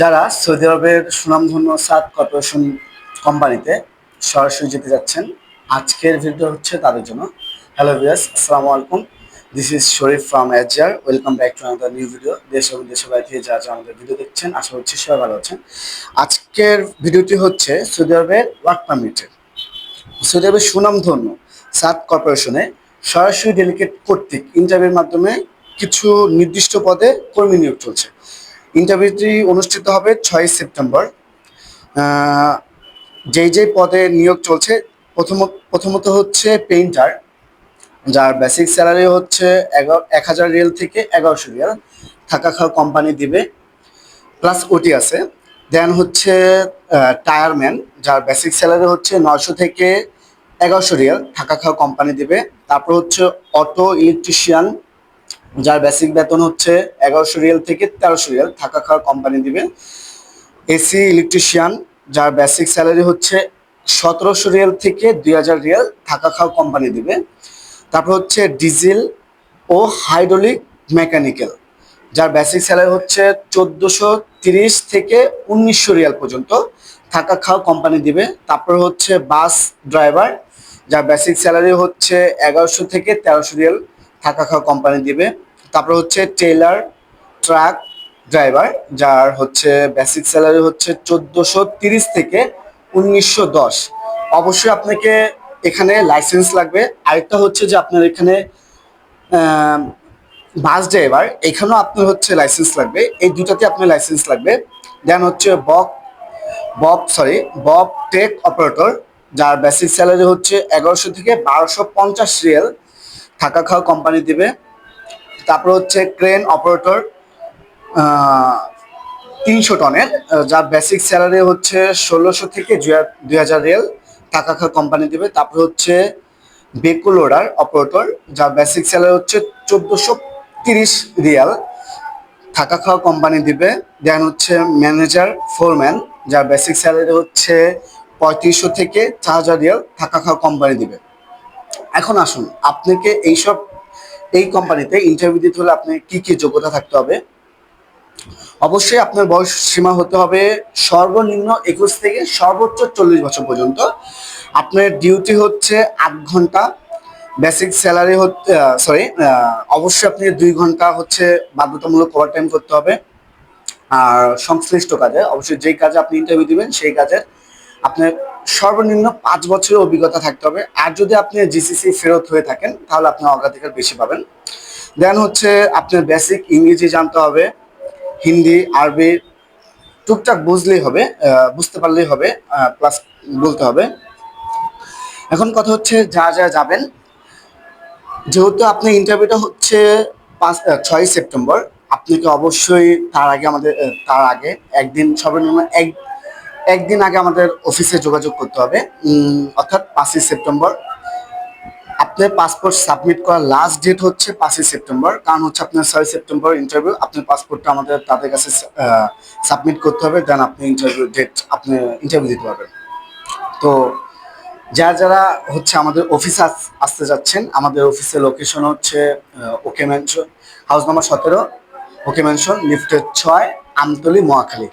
যারা সৌদি আরবের সুনামধন্য সাত কর্পোরেশন কোম্পানিতে সরাসরি যেতে যাচ্ছেন, আজকের ভিডিও হচ্ছে তাদের জন্য। হ্যালো ভিয়াস আসসালামু আলাইকুম। This is Sharif from এজিয়ার welcome back to another new video দেশ এবং দেশের বাইরে থেকে যারা আমাদের ভিডিও দেখছেন, আশা করছি সবাই ভালো আছেন। আজকের ভিডিওটি হচ্ছে সৌদি আরবের ওয়ার্ক পারমিটের। সৌদি আরবের সুনামধন্য সাত কর্পোরেশনে সরাসরি ডেলিগেট কর্তৃক ইন্টারভিউর মাধ্যমে কিছু নির্দিষ্ট পদে কর্মী নিয়োগ চলছে। ইন্টারভিউটি অনুষ্ঠিত হবে ছয় সেপ্টেম্বর। যেই যেই পদে নিয়োগ চলছে, প্রথম প্রথমত হচ্ছে পেইন্টার যার বেসিক স্যালারি হচ্ছে এগারো এক হাজার রিয়াল থেকে এগারোশো রিয়াল থাকা খাওয়া কোম্পানি দিবে। প্লাস ওটি আছে। দেন হচ্ছে টায়ারম্যান যার বেসিক স্যালারি হচ্ছে নয়শো থেকে এগারোশো রিয়াল থাকা খাওয়া কোম্পানি দিবে। তারপর হচ্ছে অটো ইলেকট্রিশিয়ান যার বেসিক বেতন হচ্ছে এগারোশো রিয়াল থেকে তেরোশো রিয়াল থাকা খাওয়া কোম্পানি দিবে। এসি ইলেকট্রিশিয়ান যার বেসিক স্যালারি হচ্ছে সতেরোশো রিয়াল থেকে দুই হাজার রিয়াল থাকা খাওয়া কোম্পানি দিবে। তারপর হচ্ছে ডিজেল ও হাইড্রোলিক মেকানিক্যাল যার বেসিক স্যালারি হচ্ছে চোদ্দোশো তিরিশ থেকে উনিশশো রিয়াল পর্যন্ত থাকা খাওয়া কোম্পানি দিবে। তারপর হচ্ছে বাস ড্রাইভার যার বেসিক স্যালারি হচ্ছে এগারোশো থেকে তেরোশো রিয়াল থাকা খাওয়া কোম্পানি দিবে। তারপর হচ্ছে টেলার, ট্রাক ড্রাইভার, যার হচ্ছে বেসিক স্যালারি হচ্ছে চোদ্দোশো তিরিশ থেকে উনিশশো দশ। অবশ্যই আপনাকে এখানে লাইসেন্স লাগবে। আরেকটা হচ্ছে যে আপনার এখানে বাস ড্রাইভার এখানেও আপনার হচ্ছে লাইসেন্স লাগবে। এই দুটাতে আপনার লাইসেন্স লাগবে। দেন হচ্ছে বক বব সরি বব টেক অপারেটর যার বেসিক স্যালারি হচ্ছে এগারোশো থেকে বারোশো পঞ্চাশ রিয়েল থাকা খাওয়া কোম্পানি দিবে। তারপর হচ্ছে ক্রেন অপারেটর তিনশো টনের যার বেসিক স্যালারি হচ্ছে ষোলোশো থেকে দুই হাজার রিয়েল টাকা কোম্পানি দেবে। তারপর হচ্ছে বেকো লোডার অপারেটর যার বেসিক স্যালারি হচ্ছে চোদ্দোশো তিরিশ রিয়াল থাকা খাওয়া কোম্পানি দিবে। দেন হচ্ছে ম্যানেজার ফোরম্যান যার বেসিক স্যালারি হচ্ছে পঁয়ত্রিশশো থেকে চার হাজার রিয়াল থাকা খাওয়া কোম্পানি দিবে। এখন আসুন, আপনাকে এইসব এই কোম্পানিতে ইন্টারভিউ দিতে হলে আপনার কি কি যোগ্যতা থাকতে হবে? অবশ্যই আপনার বয়স সীমা হতে হবে সর্বনিম্ন একুশ থেকে সর্বোচ্চ চল্লিশ বছর পর্যন্ত। আপনার ডিউটি হচ্ছে আট ঘণ্টা। বেসিক স্যালারি হচ্ছে সরি অবশ্যই আপনি দুই ঘণ্টা হচ্ছে বাধ্যতামূলক ওভার টাইম করতে হবে। আর সংশ্লিষ্ট কাজে, অবশ্যই যেই কাজে আপনি ইন্টারভিউ দিবেন, সেই কাজের আপনার সর্বনিম্ন পাঁচ বছরের অভিজ্ঞতা থাকতে হবে। আর যদি আপনি জিসিসি ফেরত হয়ে থাকেন, তাহলে আপনি অগ্রাধিকার বেশি পাবেন। দেন হচ্ছে আপনার বেসিক ইংরেজি জানতে হবে, হিন্দি, আরবি, টুকটাক বুঝলেই হবে বুঝতে পারলেই হবে প্লাস বলতে হবে। এখন কথা হচ্ছে যা যা যাবেন, যেহেতু আপনি ইন্টারভিউটা হচ্ছে পাঁচ ছয় সেপ্টেম্বর আপনাকে অবশ্যই তার আগে আমাদের তার আগে একদিন সর্বনিম্ন এক একদিন আগে আমাদের অফিসে যোগাযোগ করতে হবে। অর্থাৎ পাঁচই সেপ্টেম্বর। আপনার পাসপোর্ট সাবমিট করার লাস্ট ডেট হচ্ছে পাঁচই সেপ্টেম্বর। কারণ হচ্ছে আপনার ছয় সেপ্টেম্বর ইন্টারভিউ আপনার পাসপোর্টটা আমাদের তাদের কাছে সাবমিট করতে হবে। দেন আপনি ইন্টারভিউ ডেট আপনি ইন্টারভিউ দিতে পারবেন। তো যারা যারা হচ্ছে আমাদের অফিসে আসতে যাচ্ছেন, আমাদের অফিসের লোকেশন হচ্ছে ওকে ম্যানশন হাউস নাম্বার সতেরো, ওকে ম্যানশন লিফটের ছয়, আমতলি, মহাখালী।